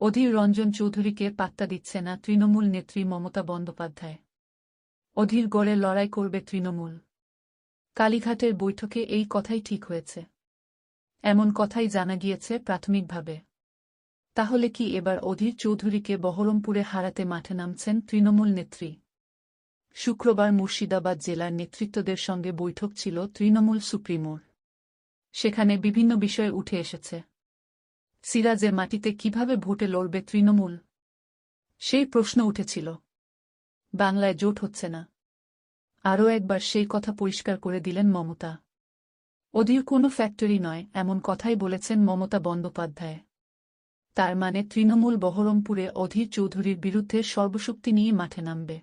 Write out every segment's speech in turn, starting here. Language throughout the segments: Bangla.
অধীর রঞ্জন চৌধুরীকে পাত্তা দিচ্ছে না তৃণমূল নেত্রী মমতা বন্দ্যোপাধ্যায়। অধীর গড়ে লড়াই করবে তৃণমূল। কালীঘাটের বৈঠকে এই কথাই ঠিক হয়েছে। এমন কথাই জানা গিয়েছে প্রাথমিকভাবে। তাহলে কি এবার অধীর চৌধুরীকে বহরমপুরে হারাতে মাঠে নামছেন তৃণমূল নেত্রী? শুক্রবার মুর্শিদাবাদ জেলার নেতৃত্বদের সঙ্গে বৈঠক ছিল তৃণমূল সুপ্রিমোর। সেখানে বিভিন্ন বিষয় উঠে এসেছে। সিরাজের মাটিতে কীভাবে ভোটে লড়বে তৃণমূল? সেই প্রশ্ন উঠেছিল। বাংলায় জোট হচ্ছে না। আরও একবার সেই কথা পরিষ্কার করে দিলেন মমতা। অধীর কোনো ফ্যাক্টরি নয়, এমন কথাই বলেছেন মমতা বন্দ্যোপাধ্যায়। তার মানে তৃণমূল বহরমপুরে অধীর চৌধুরীর বিরুদ্ধে সর্বশক্তি নিয়ে মাঠে নামবে।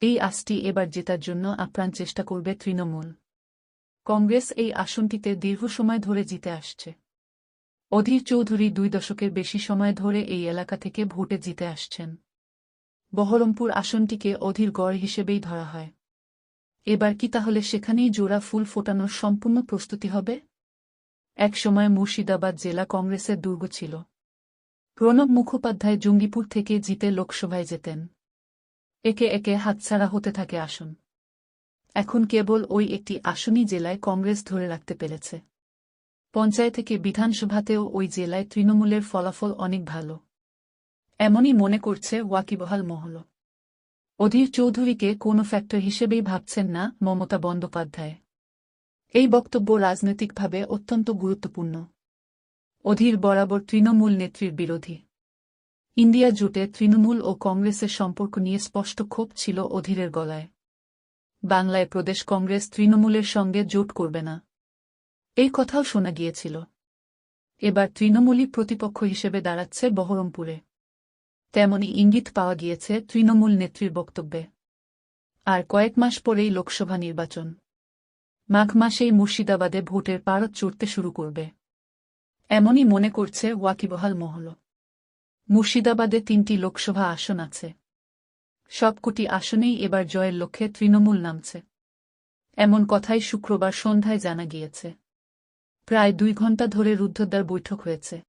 এই আসটি এবার জেতার জন্য আপ্রাণ চেষ্টা করবে তৃণমূল। কংগ্রেস এই আসনটিতে দীর্ঘ সময় ধরে জিতে আসছে। অধীর চৌধুরী দুই দশকের বেশি সময় ধরে এই এলাকা থেকে ভোটে জিতে আসছেন। বহরমপুর আসনটিকে অধীর গড় হিসেবেই ধরা হয়। এবার কি তাহলে সেখানেই জোড়া ফুল ফোটানোর সম্পূর্ণ প্রস্তুতি হবে? একসময় মুর্শিদাবাদ জেলা কংগ্রেসের দুর্গ ছিল। প্রণব মুখোপাধ্যায় জঙ্গিপুর থেকে জিতে লোকসভায় যেতেন। একে একে হাতছাড়া হতে থাকে আসন। এখন কেবল ওই একটি আসনই জেলায় কংগ্রেস ধরে রাখতে পেরেছে। পঞ্চায়েত থেকে বিধানসভাতেও ওই জেলায় তৃণমূলের ফলাফল অনেক ভালো। এমনই মনে করছে ওয়াকিবহাল মহল। অধীর চৌধুরীকে কোনো ফ্যাক্টর হিসেবেই ভাবছেন না মমতা বন্দ্যোপাধ্যায়। এই বক্তব্য রাজনৈতিকভাবে অত্যন্ত গুরুত্বপূর্ণ। অধীর বরাবর তৃণমূল নেত্রীর বিরোধী। ইন্ডিয়া জুটে তৃণমূল ও কংগ্রেসের সম্পর্ক নিয়ে স্পষ্ট ক্ষোভ ছিল অধীরের গলায়। বাংলায় প্রদেশ কংগ্রেস তৃণমূলের সঙ্গে জোট করবে না। এই কথাও শোনা গিয়েছিল। এবার তৃণমূলই প্রতিপক্ষ হিসেবে দাঁড়াচ্ছে বহরমপুরে। তেমনি ইঙ্গিত পাওয়া গিয়েছে তৃণমূল নেত্রীর বক্তব্যে। আর কয়েক মাস পরেই লোকসভা নির্বাচন। মাঘ মাসেই মুর্শিদাবাদে ভোটের পারত চড়তে শুরু করবে। এমনই মনে করছে ওয়াকিবহাল মহল। মুর্শিদাবাদে তিনটি লোকসভা আসন আছে। সবকটি আসনেই এবার জয়ের লক্ষ্যে তৃণমূল নামছে। এমন কথাই শুক্রবার সন্ধ্যায় জানা গিয়েছে। প্রায় দুই ঘণ্টা ধরে রুদ্ধদ্বার বৈঠক হয়েছে।